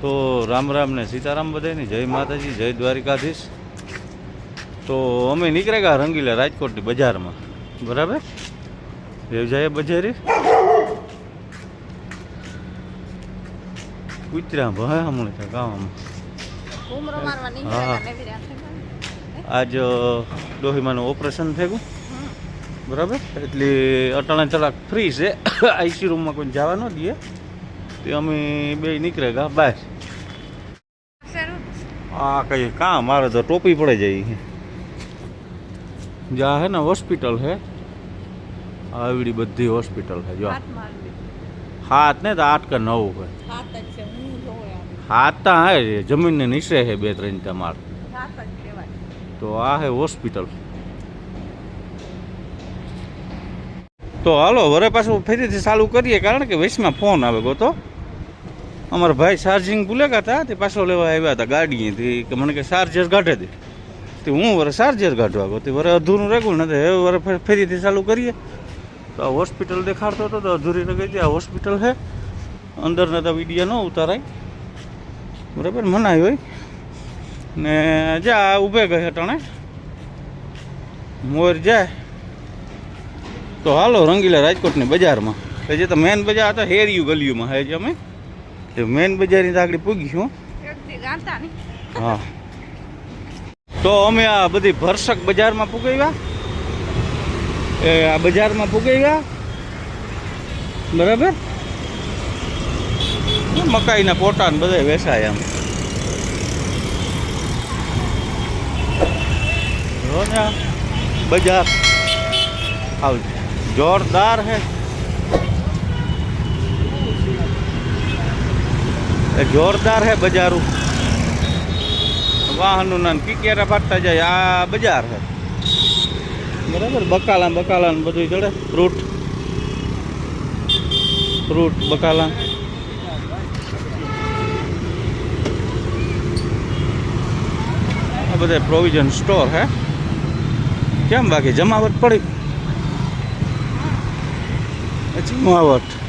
તો રામ રામ ને સીતારામ બધાની જય માતાજી જય દ્વારિકાધીશ. તો અમે નીકળ્યા ગયા રંગીલા રાજકોટની બજારમાં. બરાબર? વ્યવસાય બજારી. કૂતરા ભય હમણાં ત્યાં ગામમાં ઘૂમરો મારવા હા. નીકળ્યા હતા ને એવી રાતે. આજ ડોહીમાનું ઓપરેશન થયું. હમ. બરાબર? એટલે અટાણા ચલાક ફ્રી છે. આઈસી રૂમમાં કોઈ જવા ન દે. તે અમે બે નીકળે ગયા બહાર આ કઈ કાં મારે તો ટોપી પડે જાય જ્યાં હે ને હોસ્પિટલ હે. આવડી બધી હોસ્પિટલ હે જો. હાથ. ને તો આઠ કે નવ હે હાથ તા હે જમીનને નીચે હે બે ત્રણ તમાર. તો આ હે હોસ્પિટલ. તો હાલો વરે પાછું ફરીથી ચાલુ કરીએ કારણ કે વૈશમાં ફોન આવે ગયો તો. અમારા ભાઈ ચાર્જિંગ ભૂલે ગયા હતા તે પાછો લેવા આવ્યા હતા ગાડીએથી કે મને કે ચાર્જર કાઢે દે તે હું વરે ચાર્જર કાઢવા ગયો તે વરે અધૂરું રેગું નથી હવે વરે ફે- ફરીથી ચાલુ કરીએ। તો આ હોસ્પિટલ દેખાડતો હતો, તો અધૂરી રહી ગઈ આ હોસ્પિટલ છે અંદરના તો વીડિયો ન ઉતારાય। બરાબર, મનાય હોય। ને જા ઊભે ગઈ અટાણે। મોર જાય। તો હાલો રંગીલા રાજકોટની બજારમાં। કે જે તો મેન બજાર હતા, હેરિયું ગલીઓમાં હે જે અમે। તે મેન બજારની આગળ પૂગીશું. હા. તો અમે આ બધી ભરસક બજારમાં પૂગાવ્યા. એ આ બજારમાં પુગાવ્યા. બરાબર? મકાઈના પોટા ને બધા વેસાય એમ. જો ને બજાર. આવ જોરદાર હે જોરદાર હે બજારું. વાહનનું ના કિકેરા ફાટતા જાય, આ બજાર છે બરાબર? બકાલા બકાલા બધું ચડે. ફ્રૂટ ફ્રૂટ બકાલા આ બધા પ્રોવિઝન સ્ટોર હે. કેમ બાકી? જમાવટ પડી. જમાવટ.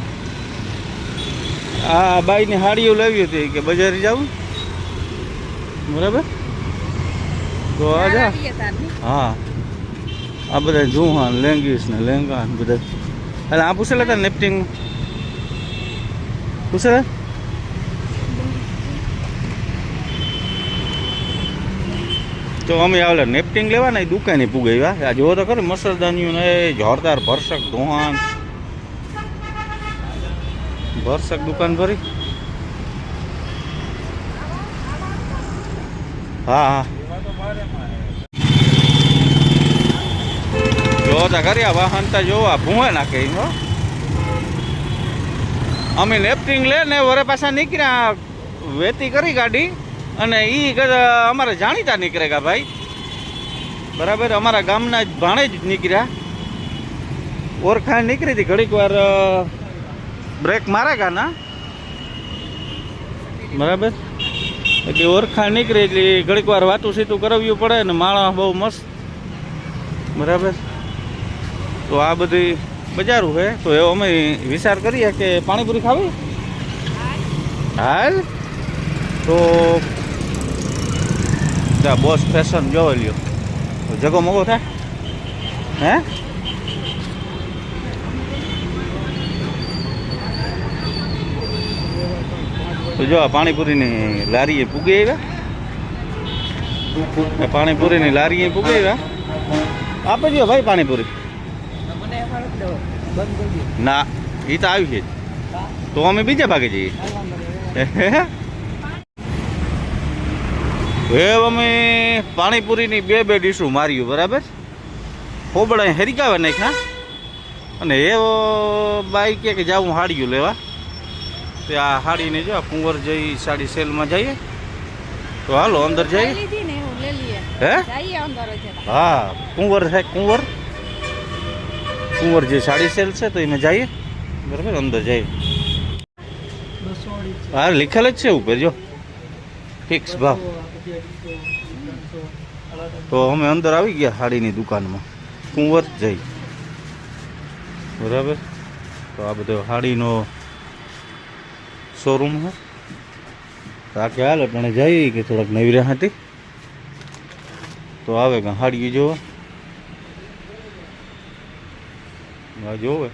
આ બાઈની હાડીઓ લાવી હતી કે બજારે જાવું? બરાબર? તો આ જા. આવીએ તાર નહીં. હા. આ બધા જુહાન લેંગીસ ને લેંગા ને બધા એટલે આ પૂછેલા હતા નેપટિંગ પૂછેલા? તો અમે આવેલા નેપટિંગ લેવા ને દુકાને પુગાવ્યા આ જોવો તો ખરું મસરદાનીઓ ને જોરદાર ભરસક ધોહાન. ભરસક દુકાન ભરી. હા હા. જોતા કર્યા વાહન તા જોવા ભૂંવે નાખે હો. અમે લેફ્ટિંગ લે ને વરે પાછા નીકળ્યા વેતી કરી ગાડી અને એ અમારે જાણીતા નીકળે ગા ભાઈ. બરાબર, અમારા ગામના જ ભાણે જ નીકળ્યા. ઓરખા નીકળી હતી ઘડીક વાર બ્રેક મારેગા ના બરાબર? એટલે ઓરખા નીકળી, એટલે ઘડીક વાર વાતું સીતું કરાવવું પડે ને માણસ બહુ મસ્ત. બરાબર? તો આ બધી બજારું છે તો એવો અમે વિચાર કરીએ કે પાણીપુરી ખાવી? હાલ? તો બોસ ફેશન જોવા લ્યો. જગો મોગો થાય? હે? તો જો પાણીપુરીની લારીએ પૂગી આવ્યા. પાણીપુરીની લારીએ પૂગી આવ્યા. આપે જો ભાઈ પાણીપુરી. ના એ તો આવી છે. તો અમે બીજા ભાગે જઈએ. હવે અમે પાણીપુરીની બે બે ડીશું માર્યું બરાબર? હોબળા હેરિકાવે નાખ્યા. અને એવો બાઈક કે જાઉં હાડ્યું લેવા. તે આ હાડીને જો કુંવર જઈ સાડી સેલમાં જઈએ. તો હાલો અંદર જઈએ. હે. હા કુંવર છે કુંવર. કુંવર જે સાડી સેલ છે તો એમાં જઈએ. બરાબર અંદર જઈએ. હા લીખેલ જ છે ઉપર જો. ફિક્સ ભાવ. તો અમે અંદર આવી ગયા સાડીની દુકાનમાં. કુંવર જઈ. બરાબર? તો આ બધો સાડીનો શોરૂમ છે રાखे હાલ અટાણે જઈ કે થોડાક નવી હતી તો આવે કાં હાડી જોવે હા જોવે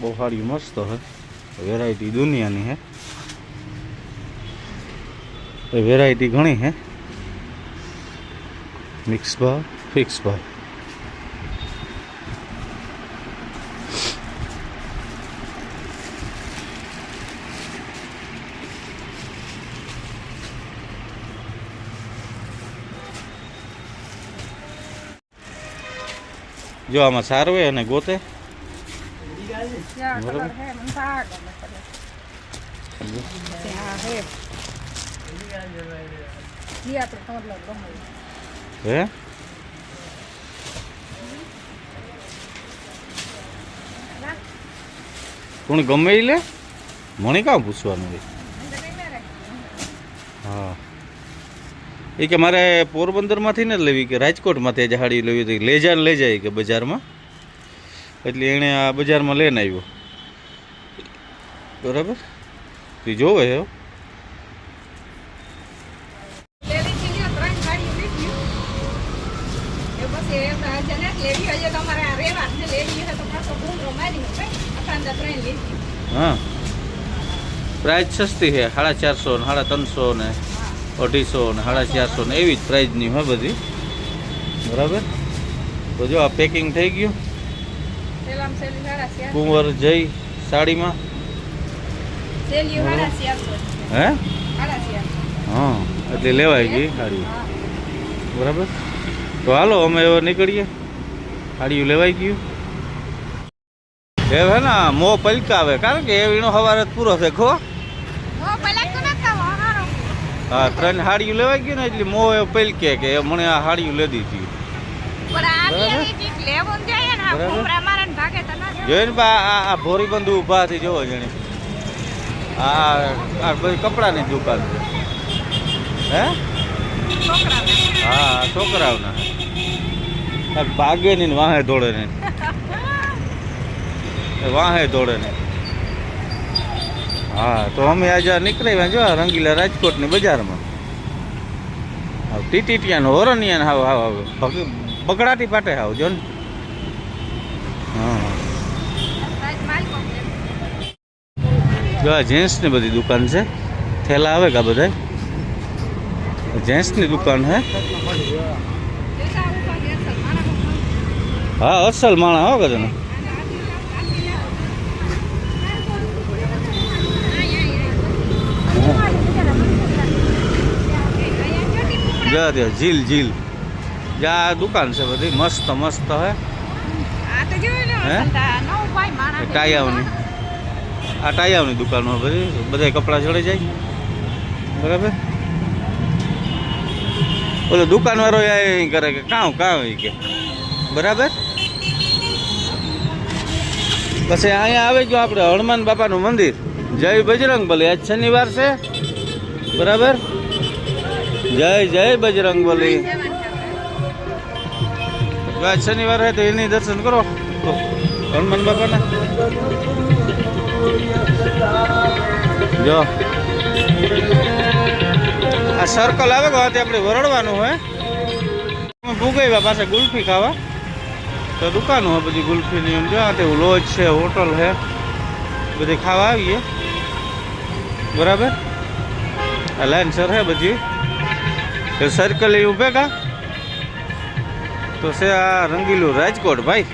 બહુ સારી મસ્ત હે. વેરાયટી દુનિયાની હે. વેરાયટી ઘણી હે. મિક્સ ભાવ ફિક્સ ભાવ જો આમાં સારું અને ગોતે? બરોબર. હે? કોણ ગમે ઈ લે. મને કાં પૂછવાનું હા. એ કે મારે પોરબંદરમાંથી ને લેવી કે રાજકોટમાંથી જ હાડી લેવી હતી. લઈ જાય લઈ જાય કે બજારમાં. એટલે એણે આ બજારમાં લઈને આવ્યો. બરાબર? તું જોવે હે હો. લેવી છે ને ત્રણ ગાડીઓ લીધી એ પછી એ તો જેને લેવી હોય તો તમારે આ રેવા ને લેવી હોય તો પાછો ભૂંગળો મારી મૂકે અખાંડા ત્રણ લીધી હા. પ્રાઇઝ સસ્તી છે. સાડા ચારસો ને સાડા ત્રણસો ને અઢીસો ને સાડા ચારસો ને એવી જ પ્રાઇઝની હોય બધી. બરાબર? તો જો આ પેકિંગ થઈ ગયું. કુંવર જઈ સાડીમાં. હે. હા? એટલે લેવાય ગઈ સાડી. બરાબર? તો હાલો અમે હવે નીકળીએ. હાડિયું લેવાઈ ગયું. એ હે ને મો પલકાવે. કારણ કે એ વીણો સવારે પૂરો છે ખો હા ત્રણ હાડીયું લેવાઈ ગયું ને એટલે મોં એ પલકે કે મને આ હાડીયું લેદી હતી. જોઈને આ ભોરી બંધુ ઊભા થી જોવો જણે. આ બધી કપડાની દુકાન છે. હે? હા છોકરાઓના. ભાગે ની ને વાહે દોડે નહીં. એ વાહે દોડે નહીં. હા તો અમે આજે નીકળ્યા જો રંગીલા રાજકોટની બજારમાં. ટીટીટિયાનો હોરનિયાને હાવ હાવ હાવ. બગડાટી પાટે હાવ જો ને. હા. જેન્ટ્સની બધી દુકાન છે. થેલા આવે કા બધા જેન્ટ્સની દુકાન હે જેસા ઉપર જેસા મારા કોમ્પ્લેટ. હા અસલ માણા હો જો ત્યાં ઝીલ ઝીલ. જા દુકાન છે બધી. મસ્ત મસ્ત હે. ટાયાઓની. આ ટાયાઓની દુકાનમાં બધી બધા કપડાં જોડે જાય. બરાબર? ઓલો દુકાનવાળો એ કરે કે કાં કાં કે. બરાબર? પછી અહીંયા આવી ગયો આપણે હનુમાન બાપાનું મંદિર. જય બજરંગ બલી, આજ શનિવાર છે. બરાબર? જય જય બજરંગ બલી. આજ શનિવાર હોય તો એની દર્શન કરો. હનુમાન બાપાના. જો. આ સર્કલ આવે કે આપણે વરડવાનું હોય? ભૂગાવ્યા પાસે ગુલ્ફી ખાવા. તો દુકાનો હોય બધી ગુલ્ફીની એમ જો તેવું લોજ છે, હોટલ છે બધી ખાવા આવીએ. બરાબર? સર હે બધી. સર્કલ એ ઉભે કા? તો છે આ રંગીલું રાજકોટ ભાઈ.